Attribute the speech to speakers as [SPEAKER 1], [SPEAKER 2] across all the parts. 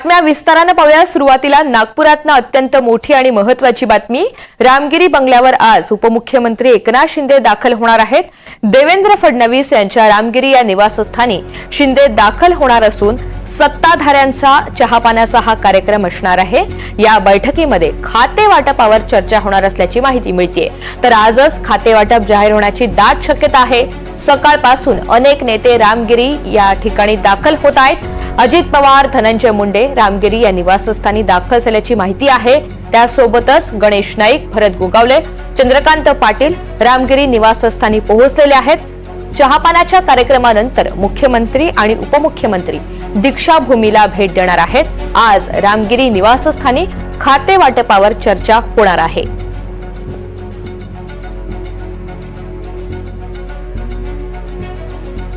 [SPEAKER 1] बातम्या विस्तारानं पाहूया. सुरुवातीला नागपुरातनं अत्यंत मोठी आणि महत्वाची बातमी. रामगिरी बंगल्यावर आज उपमुख्यमंत्री एकनाथ शिंदे दाखल होणार आहेत. देवेंद्र फडणवीस यांच्या रामगिरी या निवासस्थानी शिंदे दाखल होणार असून सत्ताधाऱ्यांचा चहापाण्याचा हा कार्यक्रम असणार आहे. या बैठकीमध्ये खाते वाटपावर चर्चा होणार असल्याची माहिती मिळते तर आजच खाते वाटप जाहीर होण्याची दाट शक्यता आहे. सकाळपासून अनेक नेते रामगिरी या ठिकाणी दाखल होत आहेत. अजित पवार धनंजय मुंडे रामगिरी या निवासस्थानी दाखल झाल्याची माहिती आहे. त्यासोबतच गणेश नाईक भरत गोगावले चंद्रकांत पाटील रामगिरी निवासस्थानी पोहोचलेले आहेत. चहापानाच्या कार्यक्रमानंतर मुख्यमंत्री आणि उपमुख्यमंत्री दीक्षाभूमीला भेट देणार आहेत. आज रामगिरी निवासस्थानी खाते वाटपावर चर्चा होणार आहे.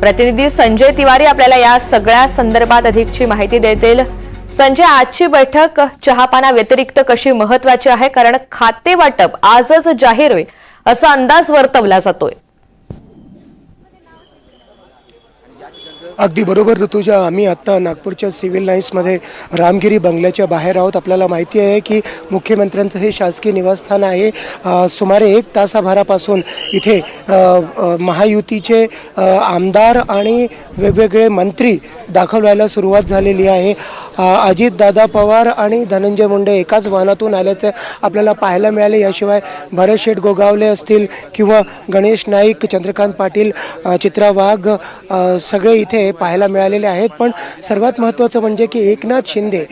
[SPEAKER 1] प्रतिनिधी संजय तिवारी आपल्याला या सगळ्या संदर्भात अधिकची माहिती देतील. संजय आजची बैठक चहापाना व्यतिरिक्त कशी महत्वाची आहे? कारण खाते वाटप आजच जाहीर होईल असा अंदाज वर्तवला जातोय.
[SPEAKER 2] अगदी बरोबर ऋतुजा. आम्ही आत्ता नागपूरच्या सिव्हिल लाईन्समध्ये रामगिरी बंगल्याच्या बाहेर आहोत. आपल्याला माहिती आहे की मुख्यमंत्र्यांचं हे शासकीय निवासस्थान आहे. सुमारे एक तासाभरापासून इथे महायुतीचे आमदार आणि वेगवेगळे मंत्री दाखल व्हायला सुरुवात झालेली आहे. अजित अजितदादा पवार आणि धनंजय मुंडे एकाच वाहनातून आल्याचं आपल्याला पाहायला मिळाले. याशिवाय भरत शेठ गोगावले असतील किंवा गणेश नाईक चंद्रकांत पाटील चित्रा वाघ सगळे इथे पाहायला मिळालेले आहेत. पण सर्वात महत्त्वाचं म्हणजे की एकनाथ शिंदे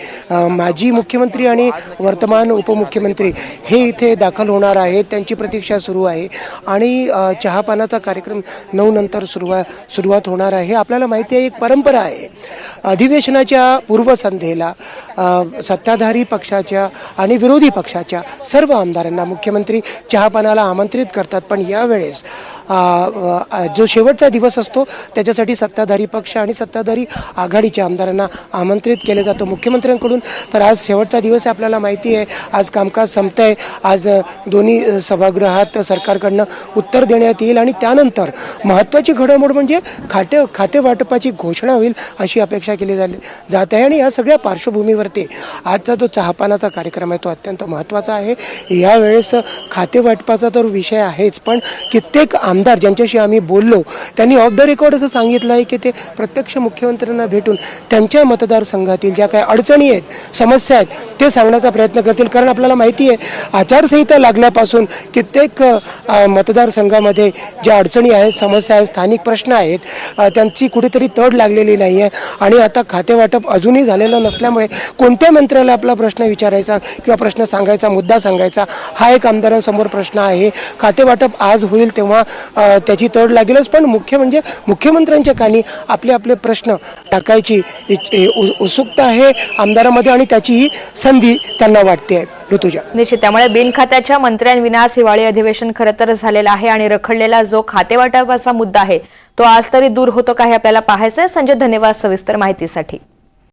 [SPEAKER 2] माजी मुख्यमंत्री आणि वर्तमान उपमुख्यमंत्री हे इथे दाखल होणार आहेत. त्यांची प्रतीक्षा सुरू आहे. आणि चहापानाचा कार्यक्रम नऊ नंतर सुरुवात सुरुवात होणार आहे. आपल्याला माहिती आहे एक परंपरा आहे. अधिवेशनाच्या पूर्वसंध्येला सत्ताधारी पक्षाच्या आणि विरोधी पक्षाच्या सर्व आमदारांना मुख्यमंत्री चहापानाला आमंत्रित करतात. पण यावेळेस जो शेवटचा दिवस असतो त्याच्यासाठी सत्ताधारी पक्ष आणि सत्ताधारी आघाडीच्या आमदारांना आमंत्रित केले जातं मुख्यमंत्र्यांकडून. तर आज शेवटचा दिवस आहे आपल्याला माहिती आहे आज कामकाज संपतं आहे आज दोन्ही सभागृहात सरकारकडनं उत्तर देण्यात येईल आणि त्यानंतर महत्त्वाची घडामोड म्हणजे खाते खाते वाटपाची घोषणा होईल अशी अपेक्षा केली झाली जात आहे आणि या सगळ्या पार्श्वभूमीवरती आजचा जो चहापानाचा कार्यक्रम आहे तो अत्यंत महत्त्वाचा आहे. यावेळेस खाते वाटपाचा तर विषय आहेच पण कित्येक आमदार ज्यांच्याशी आम्ही बोललो त्यांनी ऑफ द रेकॉर्ड असं सांगितलं आहे की ते प्रत्यक्ष मुख्यमंत्र्यांना भेटून त्यांच्या मतदारसंघातील ज्या काही अडचणी आहेत समस्या आहेत ते सांगण्याचा प्रयत्न करतील. कारण आपल्याला माहिती आहे आचारसंहिता लागल्यापासून कित्येक मतदारसंघामध्ये ज्या अडचणी आहेत समस्या आहेत स्थानिक प्रश्न आहेत त्यांची कुठेतरी तड लागलेली नाही आहे आणि आता खातेवाटप अजूनही झालेलं नसल्यामुळे कोणत्या मंत्र्याला आपला प्रश्न विचारायचा किंवा प्रश्न सांगायचा मुद्दा सांगायचा हा एक आमदारांसमोर प्रश्न आहे. खातेवाटप आज होईल तेव्हा त्याची तड लागेलच. पण मुख्य म्हणजे मुख्यमंत्र्यांच्या कानी आपले आपले प्रश्न टाकायची उत्सुकता आहे आमदारामध्ये आणि त्याची ही संधी त्यांना वाटते आहे. ऋतुजा.
[SPEAKER 1] निश्चित. त्यामुळे बिनखात्याच्या मंत्र्यांविनाच हिवाळी अधिवेशन खरं तर झालेलं आहे आणि रखडलेला जो खातेवाटपाचा मुद्दा आहे तो आज तरी दूर होतो का हे आपल्याला पाहायचं आहे संजय धन्यवाद सविस्तर माहितीसाठी.